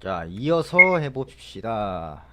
자, 이어서 해봅시다.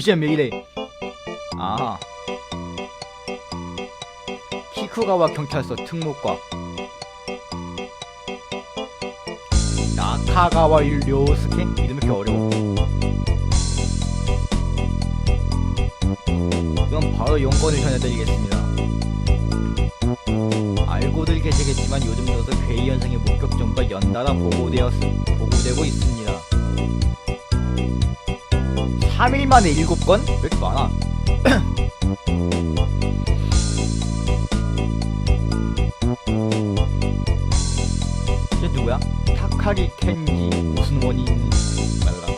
BGM 왜 이래? 아. 키쿠가와 경찰서 특목과 나카가와 료스케 이름이 이렇게 어려워. 그럼 바로 용건을 전해드리겠습니다. 알고들 계시겠지만 요즘 들어서 괴이 현상의 목격 정보가 연달아 보고되었 보고되고 있습니다. 3일 만에 7건? 왜 이렇게 많아? 쟤 누구야? 타카리 켄지 무슨 원인 말라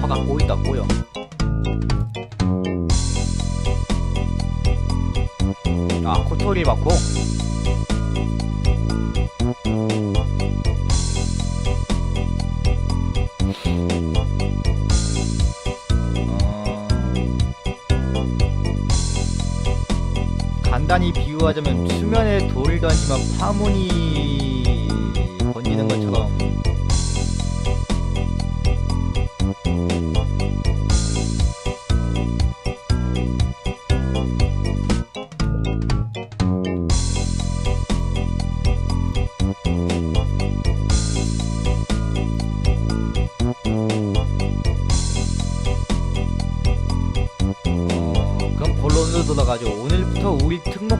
화가 꼬이다 꼬여 아 코토리 맞고 간단히 비유하자면 수면에 돌을 던지면 파문이 번지는 것처럼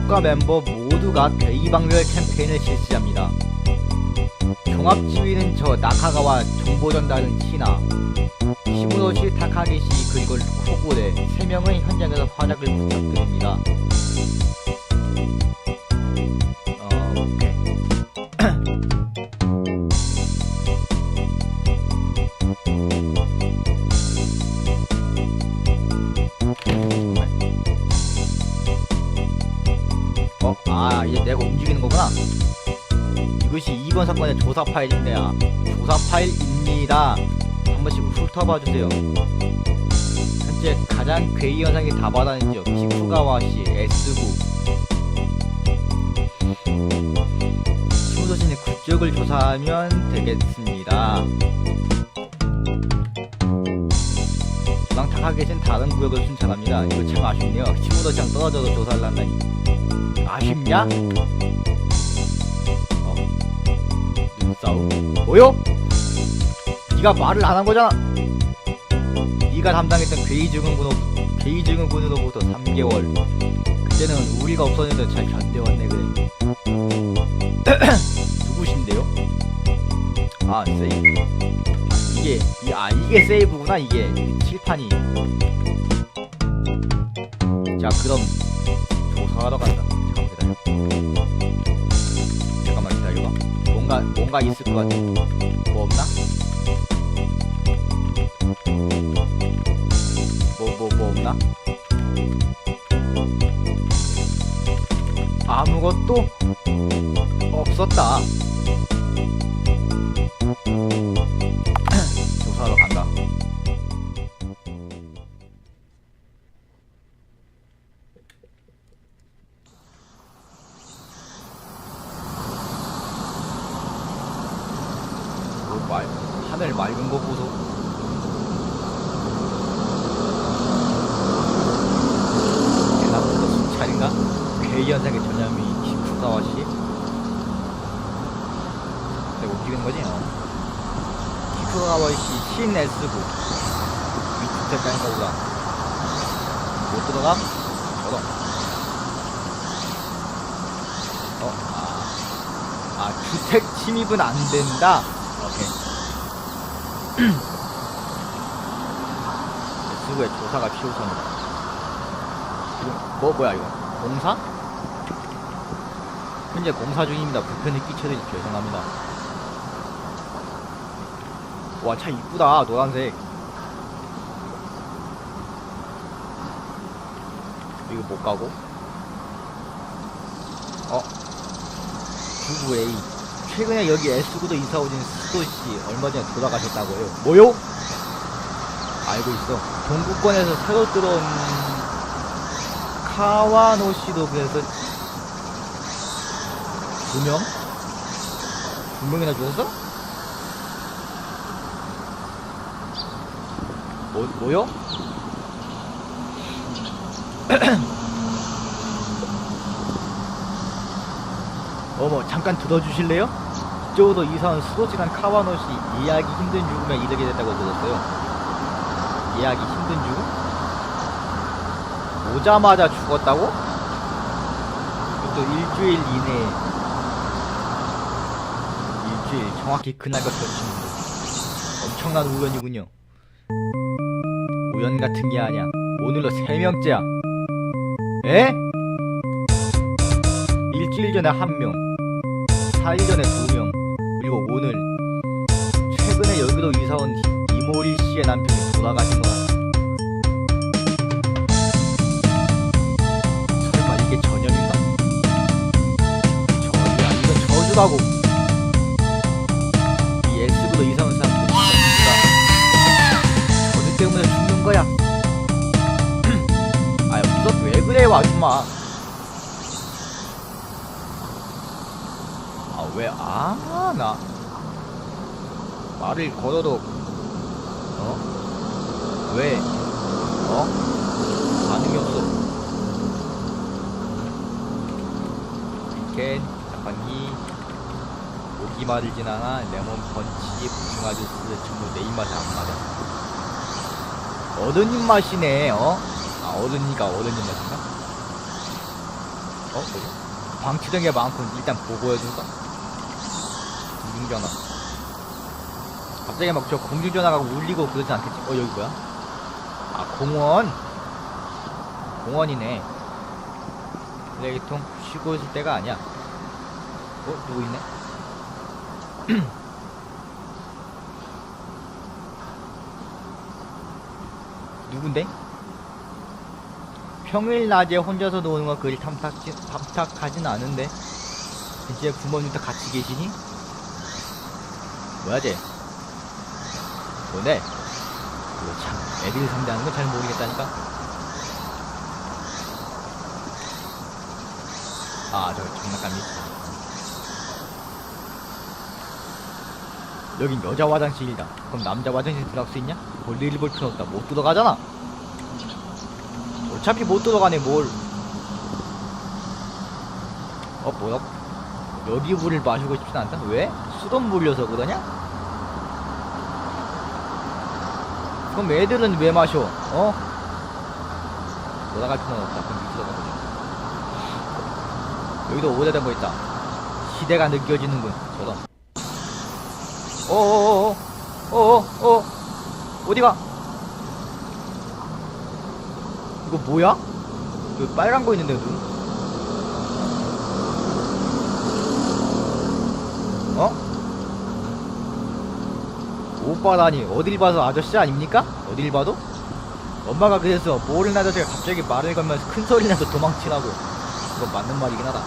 특목과 멤버 모두가 대의방별 캠페인을 실시합니다. 종합지휘는 저 나카가와 정보 전달은 치나, 시무노시 타카기시 그리고 코고레 세 명은 현장에서 활약을 부탁드립니다. 어? 아 이제 내가 움직이는 거구나. 이것이 이번 사건의 조사 파일인데요 조사 파일입니다. 한 번씩 훑어봐 주세요. 현재 가장 괴이 현상이 다발하는 지역 키쿠가와시 S구. 시무도시는 그쪽을 조사하면 되겠습니다. 저랑 타가 계신 다른 구역을 순찰합니다. 이거 참 아쉽네요. 시무도시랑 떨어져서 조사를 한다니 아쉽냐? 어. 눈싸움? 뭐요? 네가 말을 안 한 거잖아. 네가 담당했던 괴이 증후군으로 괴이 증후군으로부터 3개월. 그때는 우리가 없었는데 잘 견뎌왔네 그래. 누구신데요? 아 세이브. 아, 이게 이, 아 이게 세이브구나 이게 칠판이. 자 그럼 조사하러 간다. 뭔가 있을 것 같아. 뭐 없나? 뭐 뭐 뭐 없나? 아무것도 없었다. 키쿠가와 씨 신S구 위주택가인가 보다. 들어가? 저런. 어, 아. 아, 주택 침입은 안 된다? 오케이. 수구의 조사가 필요성이다. 지금, 뭐, 뭐야, 이거? 공사? 현재 공사 중입니다. 불편을 끼쳐드리 죄송합니다. 와, 차 이쁘다. 노란색. 이거 못 가고. 어. 99A. 최근에 여기 S구도 이사 오신 스도씨 얼마 전에 돌아가셨다고요. 뭐요? 알고 있어. 동구권에서 새로 들어온 카와노 씨도 그래서 두 명? 두 명이나 죽었어? 뭐, 뭐요? 어머 잠깐 들어주실래요? 이쪽으로 이사온 수도지간 카와노 씨 이해하기 힘든 죽음에 이르게 됐다고 들었어요 이해하기 힘든 죽음? 오자마자 죽었다고? 또 일주일 이내에 일주일 정확히 그날과 겹치는데 엄청난 우연이군요 우연 같은 게 아니야 오늘로 세 명째야 에? 일주일 전에 한 명, 4일 전에 두 명, 그리고 오늘 최근에 여기로 이사 온 이모리 씨의 남편이 돌아가신 것 같아. 설마 이게 전염인가? 저주야, 이건 저주라고. 왜 그래요, 아줌마? 아, 왜, 아, 나. 말을 걸어도, 어? 왜, 어? 반응이 없어. 이켄, 자판기, 오기 말을 지나가, 레몬 펀치, 복숭아 주스, 전부 내 입맛에 안 맞아. 어른 입맛이네, 어? 아, 어른이가 어른 입맛인가? 어, 뭐지? 방치된 게 많고 일단 보고해줄까? 공중전화 갑자기 막 저 공중전화가 울리고 그러진 않겠지? 어 여기 뭐야? 아 공원 공원이네 쓰레기통 쉬고 있을 때가 아니야 어? 누구 있네? 누군데? 평일 낮에 혼자서 노는 건 그리 탐탁지, 탐탁하진 않은데 진짜 부모님도 같이 계시니? 뭐야 쟤? 이거 참 애들 상대하는 건 잘 모르겠다니까 아저 장난감이 여긴 여자 화장실이다 그럼 남자 화장실 들어갈 수 있냐? 볼일을 볼 필요 없다 못 들어가잖아 어차피 못 들어가네 뭘. 어 뭐야? 여기 물을 마시고 싶진 않다? 왜? 수돗 물려서 그러냐? 그럼 애들은 왜 마셔? 어? 돌아갈 필요는 없다. 그럼 밑으로 가보자. 여기도 오래된 거 있다. 시대가 느껴지는군 저런. 어어어어 어어어. 어디가 이거 뭐야? 그 빨간 거 있는데 눈? 어? 오빠라니 어딜 봐서 아저씨 아닙니까? 어딜 봐도? 엄마가 그래서 모르는 아저씨가 갑자기 말을 걸면서 큰 소리 내서 도망치라고 그건 맞는 말이긴 하다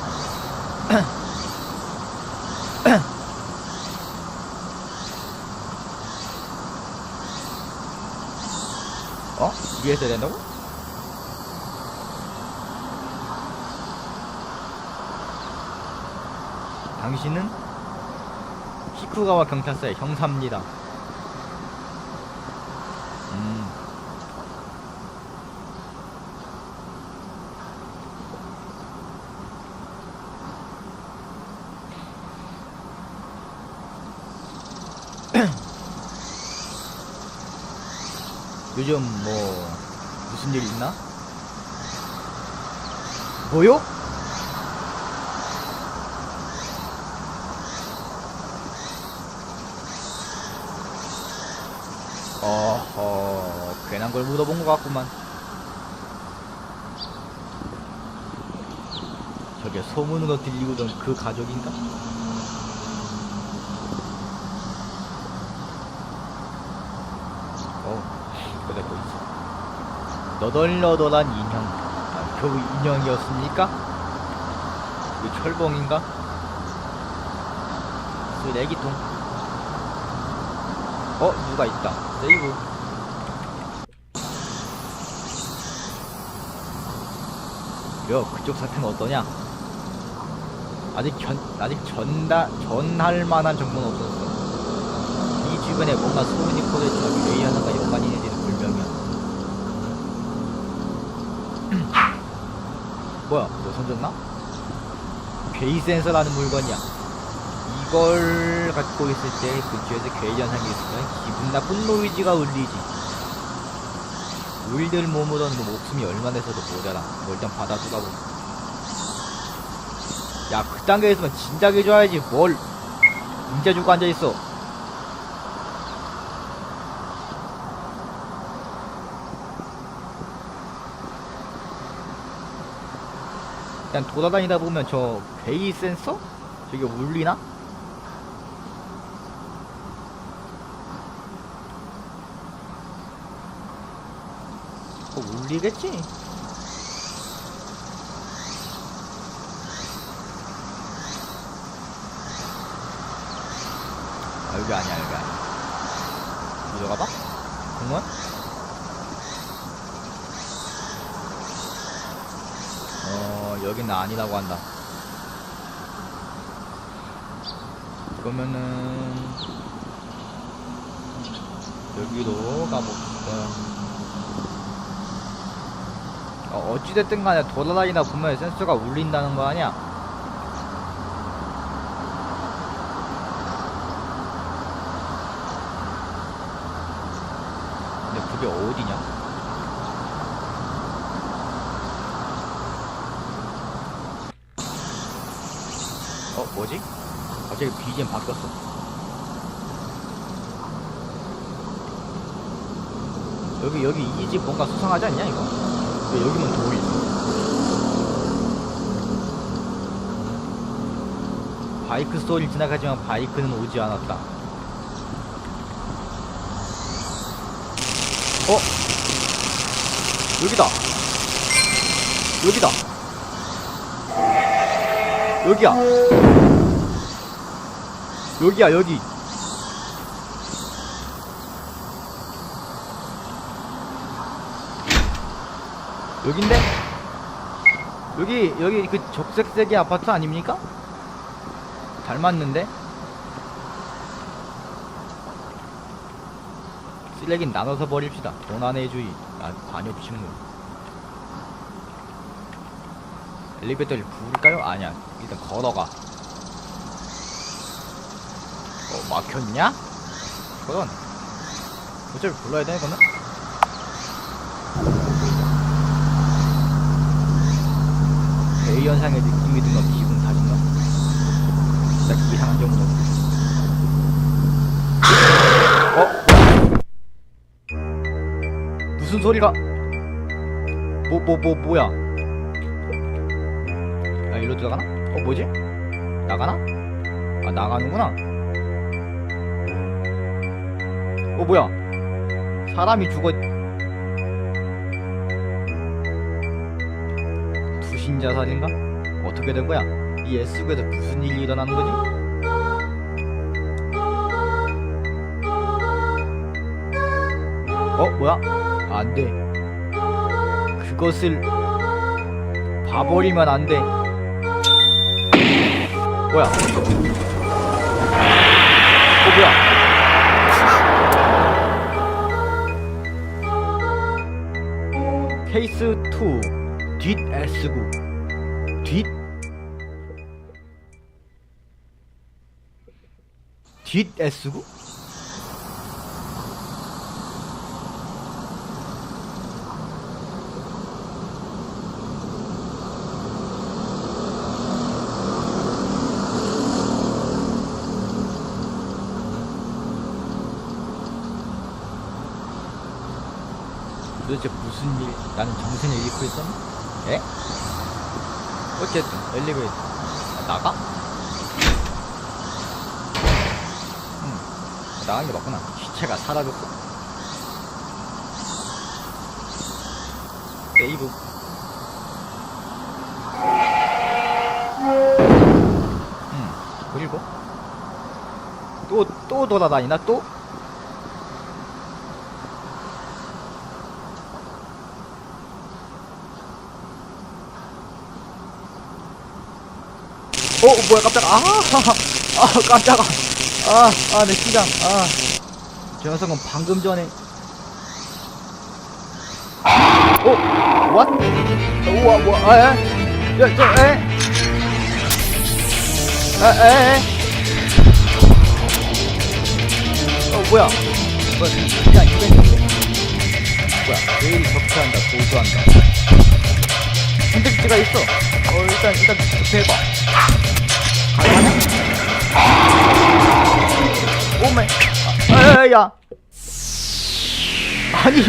어? 위에서 해야 된다고? 당신은 히쿠가와 경찰서의 형사입니다. 음. 요즘 뭐 무슨 일 있나? 뭐요? 어허, 괜한 걸 묻어본 것 같구만. 저게 소문으로 들리고던 그 가족인가? 어, 그래 보이지. 너덜너덜한 인형. 아, 그 인형이었습니까? 그 철봉인가? 쓰레기통. 어, 누가 있다. 세이브. 여, 그쪽 사태는 어떠냐? 아직 견, 아직 전다, 전할 만한 정보는 없었어. 이 주변에 뭔가 소문이 퍼져있지만 왜 하나가 연관이 있는지는 불명이야. 뭐야, 너 손졌나? 괴이 센서라는 물건이야. 이걸 갖고 있을 때 근처에서 괴이 현상이 있으면 기분 나쁜 노이즈가 울리지. 우리들 몸으로는 그 목숨이 얼마 돼서도 모자라. 뭐 일단 받아주다 보니. 야, 그 단계에서는 진작 해줘야지. 뭘. 인자 주고 앉아있어. 그냥 돌아다니다 보면 저 베이 센서? 저게 울리나? 어, 울리겠지? 아, 여기 아니야, 여기 아니야. 이리 가봐? 공원? 어, 여긴 아니라고 한다. 그러면은, 여기로 가봅시다. 어, 어찌됐든 간에 돌아다니다 보면 센서가 울린다는 거 아니야? 근데 그게 어디냐? 어, 뭐지? 갑자기 BGM 바뀌었어. 여기, 여기 이 집 뭔가 수상하지 않냐, 이거? 왜 여기만 돌이 있어? 바이크 소리 지나가지만 바이크는 오지 않았다. 어? 여기다! 여기다! 여기야! 여기야, 여기! 여긴데? 여기 여기 그 적색색의 아파트 아닙니까? 닮았는데? 쓰레긴 나눠서 버립시다. 도난의 주의. 아, 관엽식물. 엘리베이터를 부를까요? 아니야. 일단 걸어가. 어, 막혔냐? 그건. 어차피 불러야 돼, 이거는? 대의 현상의 느낌이 든가 기분 탓인가? 딱 이상한 정도. 어? 무슨 소리가? 뭐, 뭐, 뭐, 뭐야? 아, 일로 들어가나? 어, 뭐지? 나가나? 아, 나가는구나. 어, 뭐야? 사람이 죽었, 투신 자 살인가? 어떻게 된 거야? 이 S국에서 무슨 일이 일어나는 거지? 어 뭐야? 안 돼. 그것을 봐버리면 안 돼. 뭐야? 어 뭐야? 케이스 2 뒷 S구 뒷 S구? 도대체 무슨 일, 나는 정신을 잃고 있었나? 에? 어쨌든, 엘리베이터. 나가? 나간 게 맞구나. 시체가 사라졌어 세이브. 음 그리고? 또 또 돌아다니나 또? 어 뭐야 깜짝 아, 아 깜짝아 아 아 내 심장. 아 저 녀석은 방금 전에. 어 what? 우와 뭐야 에? 야 저 에? 에에? 어 뭐야? 뭐야 그냥 이벤트인데 뭐야 내일이 적폐한다 보수한다. 선택지가 있어. 어 일단 일단 대박. 가능하냐? 오메 아, 에야 아니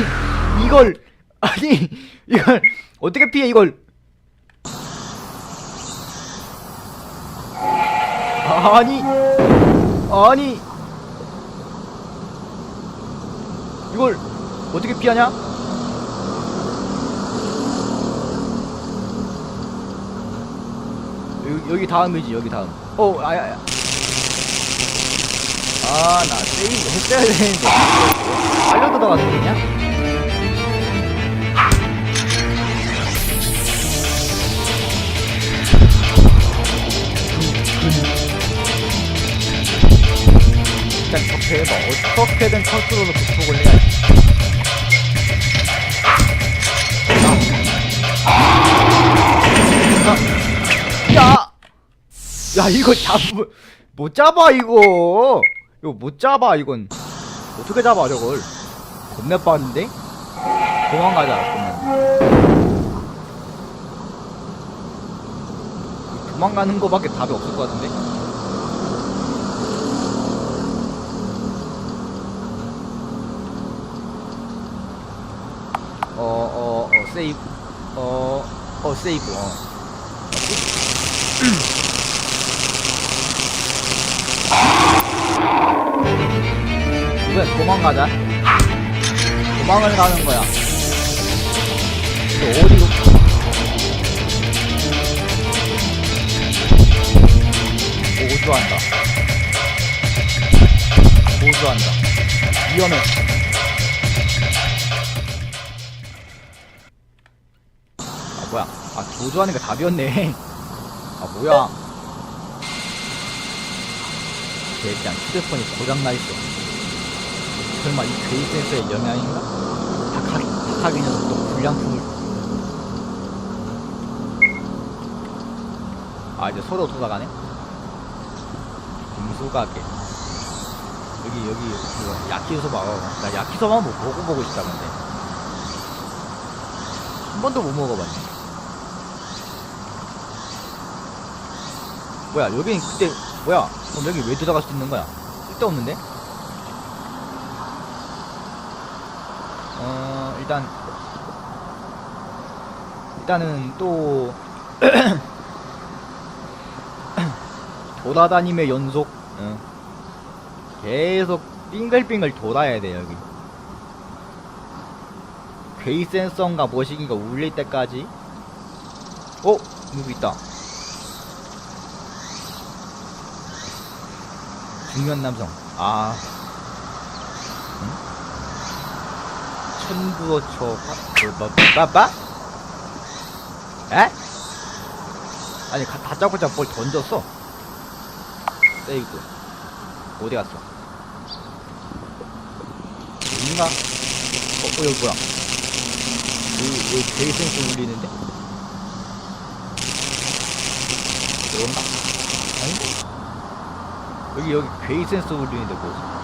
이걸 아니 이걸 어떻게 피해 이걸? 아니 아니. 이걸 어떻게 피하냐? 여기, 여기 다음이지 여기 다음. 어 아야야 아 나 세이브 했어야 되는데 들어가서 그냥 일단 적폐해봐 어떻게든 컨트롤로 극복을 해야지 야! 야, 이거 잡, 못 잡아, 이거! 이거 못 잡아, 이건. 어떻게 잡아, 저걸? 겁나 빠른데? 도망가자, 그러면. 도망가는 거밖에 답이 없을 것 같은데? 어, 어, 어, 세이브. 어, 어, 세이브, 어. 도망가자. 도망을 가는 거야. 근데 어디로? 보조한다. 보조한다. 위험해. 아 뭐야? 아 보조하는 게 답이었네. 아 뭐야? 일단 휴대폰이 고장나 있어. 설마 이 괴이 센서의 영향인가? 닭하기, 닭하기 녀석도 불량품을. 아 이제 서로 돌아가네. 김수가게. 여기 여기 그 야키소바. 어, 나 야키소바 뭐 먹어보고 싶다 근데. 한 번도 못 먹어봤네. 뭐야 여긴 그때 뭐야 그럼 여기 왜 들어갈 수 있는 거야 쓸데없는데 어 일단 일단은 또 돌아다님의 연속 응. 계속 빙글빙글 돌아야 돼 여기 괴이 센서인가 뭐시긴가 울릴 때까지 어? 누구 있다 중년 남성. 아. 응? 천부어초 빠빠? 에? 아니 가, 다짜고짜 뭘 던졌어. 세이브. 어디 갔어? 여긴가? 어, 어 여기 뭐야? 여기 여기 베이센스 울리는데? 여긴가? 아닌데? 여기 여기 괴이 센스 울리는데 뭐지?